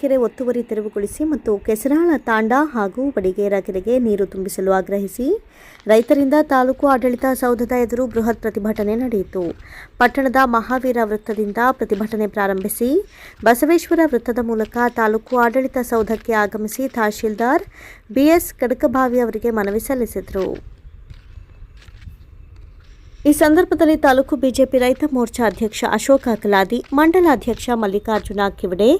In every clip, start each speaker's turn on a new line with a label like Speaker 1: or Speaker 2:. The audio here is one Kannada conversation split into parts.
Speaker 1: ಕೆರೆ ಒತ್ತುವರಿ ತೆರವುಗೊಳಿಸಿ ಮತ್ತು ಕೆಸರಾಳ ತಾಂಡ ಹಾಗೂ ಬಡಿಗೇರ ಕೆರೆಗೆ ನೀರು ತುಂಬಿಸಲು ಆಗ್ರಹಿಸಿ, ರೈತರಿಂದ ತಾಲೂಕು ಆಡಳಿತ ಸೌಧದ ಎದುರು ಬೃಹತ್ ಪ್ರತಿಭಟನೆ ನಡೆಯಿತು. ಪಟ್ಟಣದ ಮಹಾವೀರ ವೃತ್ತದಿಂದ ಪ್ರತಿಭಟನೆ ಪ್ರಾರಂಭಿಸಿ, ಬಸವೇಶ್ವರ ವೃತ್ತದ ಮೂಲಕ ತಾಲೂಕು ಆಡಳಿತ ಸೌಧಕ್ಕೆ ಆಗಮಿಸಿ ತಹಶೀಲ್ದಾರ್ ಬಿಎಸ್ ಕಡಕಭಾವಿ ಅವರಿಗೆ ಮನವಿ ಸಲ್ಲಿಸಿದರು. ಈ ಸಂದರ್ಭದಲ್ಲಿ ತಾಲೂಕು ಬಿಜೆಪಿ ರೈತ ಮೋರ್ಚಾ ಅಧ್ಯಕ್ಷ ಅಶೋಕ ಮಂಡಲ ಅಧ್ಯಕ್ಷ ಮಲ್ಲಿಕಾರ್ಜುನ ಕಿವಡೆ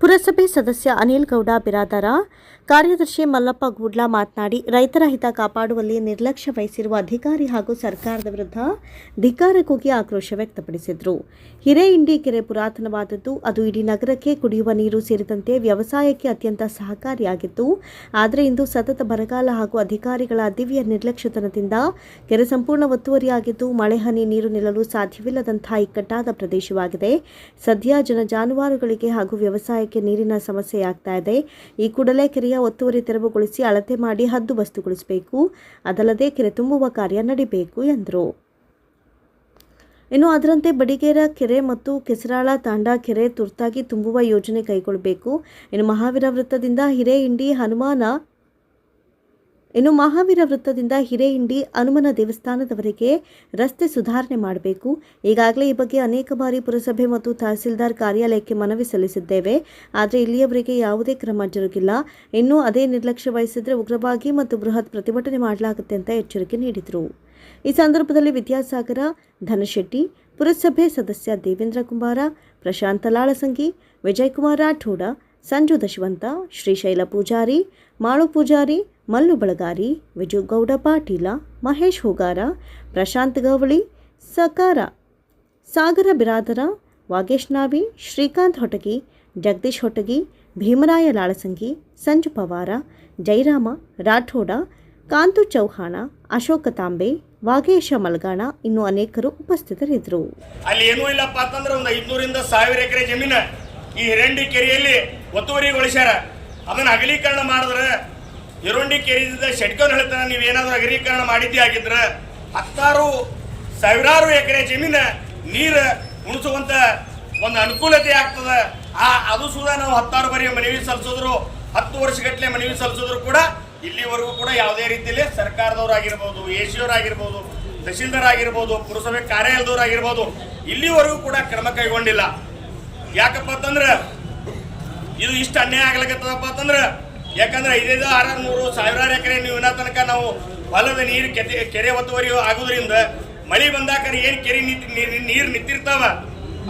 Speaker 1: ಪುರಸಭೆ ಸದಸ್ಯ ಅನಿಲ್ ಗೌಡ ಬಿರಾದರ, ಕಾರ್ಯದರ್ಶಿ ಮಲ್ಲಪ್ಪ ಗೂಡ್ಲಾ ಮಾತನಾಡಿ, ರೈತರ ಹಿತ ಕಾಪಾಡುವಲ್ಲಿ ನಿರ್ಲಕ್ಷ್ಯ ವಹಿಸಿರುವ ಅಧಿಕಾರಿ ಹಾಗೂ ಸರ್ಕಾರದ ವಿರುದ್ಧ ಧಿಕ್ಕಾರ ಕೂಗಿ ಆಕ್ರೋಶ ವ್ಯಕ್ತಪಡಿಸಿದರು. ಹಿರೇಇಂಡಿ ಕೆರೆ ಪುರಾತನವಾದದ್ದು, ಅದು ಇಡೀ ನಗರಕ್ಕೆ ಕುಡಿಯುವ ನೀರು ಸೇರಿದಂತೆ ವ್ಯವಸಾಯಕ್ಕೆ ಅತ್ಯಂತ ಸಹಕಾರಿಯಾಗಿತ್ತು. ಆದರೆ ಇಂದು ಸತತ ಬರಗಾಲ ಹಾಗೂ ಅಧಿಕಾರಿಗಳ ದಿವ್ಯ ನಿರ್ಲಕ್ಷ್ಯತನದಿಂದ ಕೆರೆ ಸಂಪೂರ್ಣ ಒತ್ತುವರಿಯಾಗಿದ್ದು, ಮಳೆ, ಹನಿ, ನೀರು ನಿಲ್ಲಲು ಸಾಧ್ಯವಿಲ್ಲದಂತಹ ಇಕ್ಕಟ್ಟಾದ ಪ್ರದೇಶವಾಗಿದೆ. ಸದ್ಯ ಜನ ಜಾನುವಾರುಗಳಿಗೆ ಹಾಗೂ ವ್ಯವಸಾಯಕ್ಕೆ ನೀರಿನ ಸಮಸ್ಯೆ ಆಗ್ತಾ ಇದೆ. ಈ ಕೂಡಲೇ ಕೆರೆಯ ಒತ್ತುವರಿ ತೆರವುಗೊಳಿಸಿ ಅಳತೆ ಮಾಡಿ ಹದ್ದುಬಸ್ತುಗೊಳಿಸಬೇಕು ಅದಲ್ಲದೆ ಕೆರೆ ತುಂಬುವ ಕಾರ್ಯ ನಡೀಬೇಕು ಎಂದರು. ಇನ್ನು ಅದರಂತೆ ಬಡಿಗೇರ ಕೆರೆ ಮತ್ತು ಕೆಸರಾಳ ತಾಂಡ ಕೆರೆ ತುರ್ತಾಗಿ ತುಂಬುವ ಯೋಜನೆ ಕೈಗೊಳ್ಳಬೇಕು. ಇನ್ನು ಮಹಾವೀರ ವೃತ್ತದಿಂದ ಹಿರೇಹಿಂಡಿ ಹನುಮಾನ ಇನ್ನು ಮಹಾವೀರ ವೃತ್ತದಿಂದ ಹಿರೇಹಿಂಡಿ ಹನುಮನ ದೇವಸ್ಥಾನದವರೆಗೆ ರಸ್ತೆ ಸುಧಾರಣೆ ಮಾಡಬೇಕು. ಈಗಾಗಲೇ ಈ ಬಗ್ಗೆ ಅನೇಕ ಬಾರಿ ಪುರಸಭೆ ಮತ್ತು ತಹಸೀಲ್ದಾರ್ ಕಾರ್ಯಾಲಯಕ್ಕೆ ಮನವಿ ಸಲ್ಲಿಸಿದ್ದೇವೆ. ಆದರೆ ಇಲ್ಲಿಯವರೆಗೆ ಯಾವುದೇ ಕ್ರಮ ಜರುಗಿಲ್ಲ. ಇನ್ನು ಅದೇ ನಿರ್ಲಕ್ಷ್ಯ ವಹಿಸಿದರೆ ಉಗ್ರವಾಗಿ ಮತ್ತು ಬೃಹತ್ ಪ್ರತಿಭಟನೆ ಮಾಡಲಾಗುತ್ತೆ ಅಂತ ಎಚ್ಚರಿಕೆ ನೀಡಿದರು. ಈ ಸಂದರ್ಭದಲ್ಲಿ ವಿದ್ಯಾಸಾಗರ, ಧನಶೆಟ್ಟಿ, ಪುರಸಭೆ ಸದಸ್ಯ ದೇವೇಂದ್ರ ಕುಂಬಾರ, ಪ್ರಶಾಂತ ಲಾಳಸಂಗಿ, ವಿಜಯಕುಮಾರ್ ರಾಠೋಡ ಸಂಜು ದಶವಂತ, ಶ್ರೀಶೈಲ ಪೂಜಾರಿ, ಮಾಳು ಪೂಜಾರಿ, ಮಲ್ಲು ಬಳಗಾರಿ, ವಿಜುಗೌಡ ಪಾಟೀಲ, ಮಹೇಶ್ ಹೋಗಾರ, ಪ್ರಶಾಂತ್ ಗವಳಿ ಸಕಾರ, ಸಾಗರ ಬಿರಾದರ, ವಾಗೇಶ್ ನಾವಿ, ಶ್ರೀಕಾಂತ್ ಹೊಟಗಿ, ಜಗದೀಶ್ ಹೊಟಗಿ, ಭೀಮರಾಯ ಲಾಳಸಂಗಿ, ಸಂಜು ಪವಾರ, ಜೈರಾಮ, ರಾಠೋಡ, ಕಾಂತು ಚೌಹಾಣ, ಅಶೋಕ ತಾಂಬೆ, ವಾಗೇಶ ಮಲ್ಗಾಣ ಇನ್ನು ಅನೇಕರು ಉಪಸ್ಥಿತರಿದ್ದರು.
Speaker 2: ಅಲ್ಲಿ ಏನೂ ಇಲ್ಲಪ್ಪ ಅಂತಂದ್ರೆ ಒಂದು ಐದುನೂರಿಂದ ಸಾವಿರ ಎಕರೆ ಜಮೀನು ಈ ಹಿರಂಡಿ ಕೆರೆಯಲ್ಲಿ ಒತ್ತುವರಿಗೊಳಿಸ್ಯಾರ. ಅದನ್ನ ಅಗಲೀಕರಣ ಮಾಡಿದ್ರೆ ಕೆರೆಯಿಂದ ಶೆಡ್ಕನ್ ಹೇಳ್ತಾರೆ ನೀವು ಏನಾದರೂ ಅಗಲೀಕರಣ ಮಾಡಿದ್ದೇ ಆಗಿದ್ರೆ ಹತ್ತಾರು, ಸಾವಿರಾರು ಎಕರೆ ಜಮೀನ ನೀರು ಉಣಿಸುವಂತ ಒಂದು ಅನುಕೂಲತೆ ಆಗ್ತದ. ಆ, ಅದು ಸುಧಾ ನಾವು ಹತ್ತಾರು ಬಾರಿ ಮನವಿ ಸಲ್ಲಿಸಿದ್ರು, ಹತ್ತು ವರ್ಷಗಟ್ಟಲೆ ಮನವಿ ಸಲ್ಲಿಸಿದ್ರು ಕೂಡ ಇಲ್ಲಿವರೆಗೂ ಕೂಡ ಯಾವುದೇ ರೀತಿಯಲ್ಲಿ ಸರ್ಕಾರದವ್ರು ಆಗಿರ್ಬೋದು ಎ ಆಗಿರ್ಬೋದು, ತಹಶೀಲ್ದಾರ್ ಆಗಿರ್ಬೋದು, ಪುರಸಭೆ ಕಾರ್ಯಾಲಯದವ್ರು ಆಗಿರ್ಬೋದು, ಇಲ್ಲಿವರೆಗೂ ಕೂಡ ಕ್ರಮ ಕೈಗೊಂಡಿಲ್ಲ. ಯಾಕಪ್ಪ ಅಂತಂದ್ರೆ ಇದು ಇಷ್ಟು ಅನ್ಯಾಯ ಆಗ್ಲಿಕತ್ತದಪ್ಪ ಅಂತಂದ್ರೆ, ಯಾಕಂದ್ರೆ ಐದೈದು ಆರಾರು ನೂರು ಸಾವಿರಾರು ಎಕರೆ ನೀವು ಇನ್ನ ತನಕ ನಾವು ಹೊಲದ ನೀರು ಕೆರೆ ಒತ್ತುವರಿ ಆಗುದ್ರಿಂದ ಮಳೆ ಬಂದಾಕರೆ ಏನು ಕೆರೆ ನಿಂತ ನೀರು ನಿಂತಿರ್ತಾವ?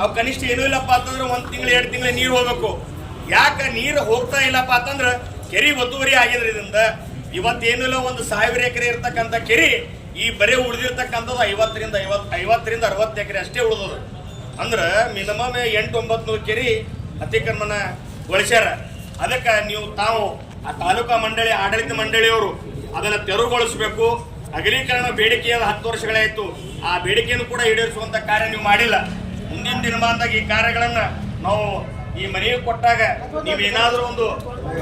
Speaker 2: ಅವು ಕನಿಷ್ಠ ಏನೂ ಇಲ್ಲಪ್ಪ ಅಂತಂದ್ರೆ ಒಂದು ತಿಂಗಳು, ಎರಡು ತಿಂಗಳು ನೀರು ಹೋಗ್ಬೇಕು. ಯಾಕೆ ನೀರು ಹೋಗ್ತಾ ಇಲ್ಲಪ್ಪ ಅಂತಂದ್ರೆ ಕೆರೆ ಒತ್ತುವರಿ ಆಗಿದ್ರಿಂದ ಇವತ್ತೇನಿಲ್ಲ ಒಂದು ಸಾವಿರ ಎಕರೆ ಇರ್ತಕ್ಕಂಥ ಕೆರೆ ಈ ಬರೀ ಉಳಿದಿರ್ತಕ್ಕಂಥದ್ದು ಐವತ್ತರಿಂದ ಐವತ್ತು, ಐವತ್ತರಿಂದ ಅರವತ್ತು ಎಕರೆ ಅಷ್ಟೇ ಉಳಿದದು. ಅಂದ್ರೆ ಮಿನಿಮಮ್ ಎಂಟು ಒಂಬತ್ತು ನೂರು ಕೆರೆ ಅತಿಕ್ರಮಣ ಗೊಳಿಸ್ಯಾರ. ಅದಕ್ಕೆ ನೀವು ತಾವು ಆ ತಾಲೂಕಾ ಮಂಡಳಿ, ಆಡಳಿತ ಮಂಡಳಿಯವರು ಅದನ್ನು ತೆರವುಗೊಳಿಸಬೇಕು. ಅಗಲೀಕರಣ ಬೇಡಿಕೆಯಾದ ಹತ್ತು ವರ್ಷಗಳಾಯಿತು. ಆ ಬೇಡಿಕೆಯನ್ನು ಕೂಡ ಈಡೇರಿಸುವಂತ ಕಾರ್ಯ ನೀವು ಮಾಡಿಲ್ಲ. ಮುಂದಿನ ದಿನಮಾನದಾಗ ಈ ಕಾರ್ಯಗಳನ್ನ ನಾವು ಈ ಮನೆಗೆ ಕೊಟ್ಟಾಗ ನೀವೇನಾದ್ರೂ ಒಂದು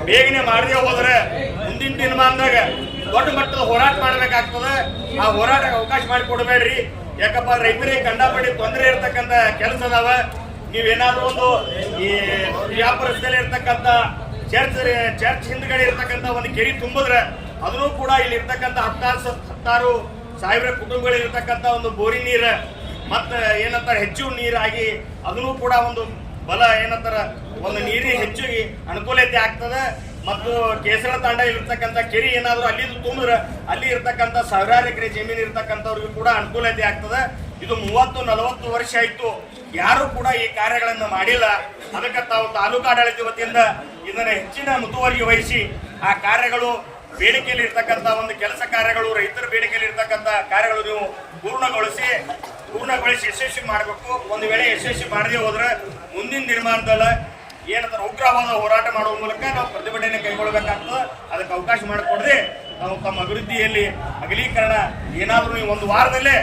Speaker 2: ಬೇಗನೆ ಮಾಡದೆ ಹೋದ್ರೆ ಮುಂದಿನ ದಿನಮಾನದಾಗ ದೊಡ್ಡ ಮಟ್ಟದ ಹೋರಾಟ ಮಾಡ್ಬೇಕಾಗ್ತದೆ. ಆ ಹೋರಾಟಕ್ಕೆ ಅವಕಾಶ ಮಾಡಿಕೊಡ್ಬೇಡ್ರಿ. ಯಾಕಪ್ಪ ರೈತರಿಗೆ ಕಂಡಾಪಟ್ಟಿ ತೊಂದರೆ ಇರತಕ್ಕಂಥ ಕೆಲಸ ಅದಾವ ನೀವೇನಾದ್ರೂ ಒಂದು ಈ ವ್ಯಾಪಾರಸ್ಥದಲ್ಲಿ ಇರ್ತಕ್ಕಂಥ ಚರ್ಚ್ ಚರ್ಚ್ ಹಿಂದ್ಗಡೆ ಇರ್ತಕ್ಕಂಥ ಒಂದು ಕೆರೆ ತುಂಬಿದ್ರೆ ಅದನ್ನು ಕೂಡ ಇಲ್ಲಿ ಇರ್ತಕ್ಕಂಥ ಹತ್ತಾರು ಹತ್ತಾರು ಸಾವಿರ ಕುಟುಂಬಗಳು ಇರ್ತಕ್ಕಂಥ ಒಂದು ಬೋರಿ ನೀರು, ಮತ್ತ ಏನಂತಾರೆ ಹೆಚ್ಚು ನೀರಾಗಿ ಅದನ್ನು ಕೂಡ ಒಂದು ಬಲ ಏನಂತಾರೆ ಒಂದು ನೀರಿಗೆ ಹೆಚ್ಚಿಗೆ ಅನುಕೂಲತೆ ಆಗ್ತದೆ. ಮತ್ತು ಕೇಸರ ತಾಂಡ ಇರ್ತಕ್ಕಂಥ ಕೆರೆ ಏನಾದರೂ ಅಲ್ಲಿ ತುಂಬಿದ್ರೆ ಅಲ್ಲಿ ಇರ್ತಕ್ಕಂಥ ಸಾವಿರಾರು ಎಕರೆ ಜಮೀನು ಇರ್ತಕ್ಕಂಥವ್ರಿಗೂ ಕೂಡ ಅನುಕೂಲತೆ ಆಗ್ತದೆ. ಇದು ಮೂವತ್ತು, ನಲವತ್ತು ವರ್ಷ ಆಯ್ತು. ಯಾರು ಕೂಡ ಈ ಕಾರ್ಯಗಳನ್ನು ಮಾಡಿಲ್ಲ. ಅದಕ್ಕೆ ತಾವು ತಾಲೂಕು ಆಡಳಿತ ವತಿಯಿಂದ ಇದನ್ನು ಹೆಚ್ಚಿನ ಮುತುವರ್ಜಿ ವಹಿಸಿ ಆ ಕಾರ್ಯಗಳು ಬೇಡಿಕೆಯಲ್ಲಿ ಇರ್ತಕ್ಕಂಥ ಒಂದು ಕೆಲಸ ಕಾರ್ಯಗಳು, ರೈತರ ಬೇಡಿಕೆಯಲ್ಲಿ ಇರ್ತಕ್ಕಂಥ ಕಾರ್ಯಗಳು ನೀವು ಪೂರ್ಣಗೊಳಿಸಿ ಪೂರ್ಣಗೊಳಿಸಿ ಯಶಸ್ವಿ ಮಾಡಬೇಕು. ಒಂದು ವೇಳೆ ಯಶಸ್ವಿ ಮಾಡದೇ ಹೋದ್ರೆ ಮುಂದಿನ ನಿರ್ಮಾಣದಲ್ಲಿ ಏನಂದ್ರೆ ಉಗ್ರವಾದ ಹೋರಾಟ ಮಾಡುವ ಮೂಲಕ ನಾವು ಪ್ರತಿಭಟನೆ ಕೈಗೊಳ್ಳಬೇಕಾಗ್ತದೆ. ಅದಕ್ಕೆ ಅವಕಾಶ ಮಾಡಿಕೊಡದೆ ನಾವು ತಮ್ಮ ಅಭಿವೃದ್ಧಿಯಲ್ಲಿ ಅಗಲೀಕರಣ ಏನಾದರೂ ಈ ಒಂದು ವಾರದಲ್ಲೇ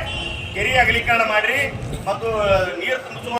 Speaker 2: ಕೆರೆ ಅಗಲೀಕರಣ ಮಾಡ್ರಿ ಮತ್ತು ನೀರು ತುಂಬಿಸುವ